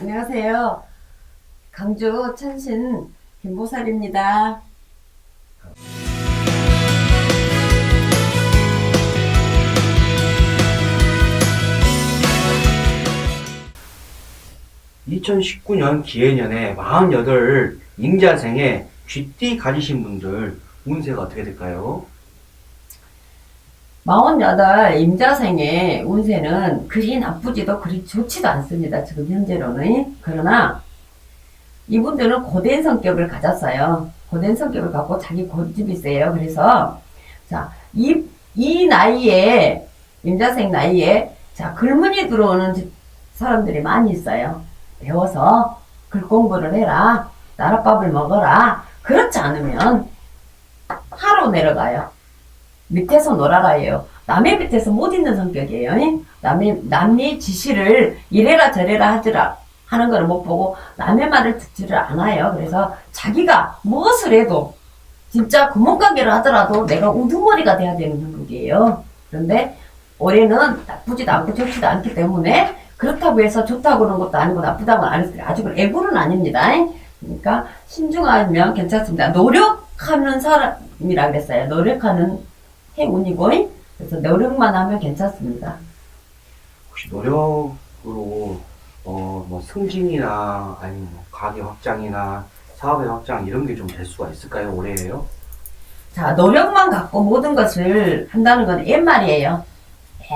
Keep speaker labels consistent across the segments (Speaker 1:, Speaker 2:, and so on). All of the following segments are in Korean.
Speaker 1: 안녕하세요. 강주 천신 김보살입니다.
Speaker 2: 이천십구 년 기해년에 48 임자생에 쥐띠 가지신 분들 운세가 어떻게 될까요?
Speaker 1: 48 임자생의 운세는 그리 나쁘지도 그리 좋지도 않습니다. 지금 현재로는. 그러나 이분들은 고된 성격을 가졌어요. 고된 성격을 갖고 자기 고집이 세요. 그래서 자, 이, 이 나이에 임자생 나이에 자, 글문이 들어오는 사람들이 많이 있어요. 배워서 글 공부를 해라. 나랏밥을 먹어라. 그렇지 않으면 하루 내려가요. 밑에서 놀아라예요. 남의 밑에서 못 있는 성격이에요. 잉? 남의, 남의 지시를 이래라 저래라 하지라 하는 거를 못 보고 남의 말을 듣지를 않아요. 그래서 자기가 무엇을 해도 진짜 구멍가게를 하더라도 내가 우두머리가 돼야 되는 성격이에요. 그런데 올해는 나쁘지도 않고 좋지도 않기 때문에 그렇다고 해서 좋다고 그러는 것도 아니고 나쁘다고 안 했어요. 아직은 애굴은 아닙니다. 잉? 그러니까 신중하면 괜찮습니다. 노력하는 사람이라 그랬어요. 노력하는 해운이고 그래서 노력만 하면 괜찮습니다.
Speaker 2: 혹시 노력으로 어, 뭐 승진이나 아니면 뭐 가게 확장이나 사업의 확장 이런 게 좀 될 수가 있을까요? 올해에요?
Speaker 1: 자, 노력만 갖고 모든 것을 한다는 건 옛말이에요.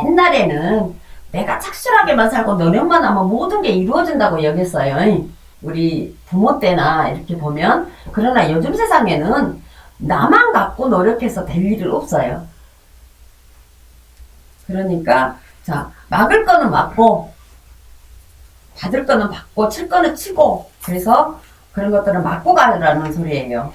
Speaker 1: 옛날에는 내가 착실하게만 살고 노력만 하면 모든 게 이루어진다고 여겼어요. 우리 부모 때나 이렇게 보면. 그러나 요즘 세상에는 나만 갖고 노력해서 될 일은 없어요. 그러니까, 자, 막을 거는 막고, 받을 거는 받고, 칠 거는 치고, 그래서 그런 것들은 막고 가라는 소리예요.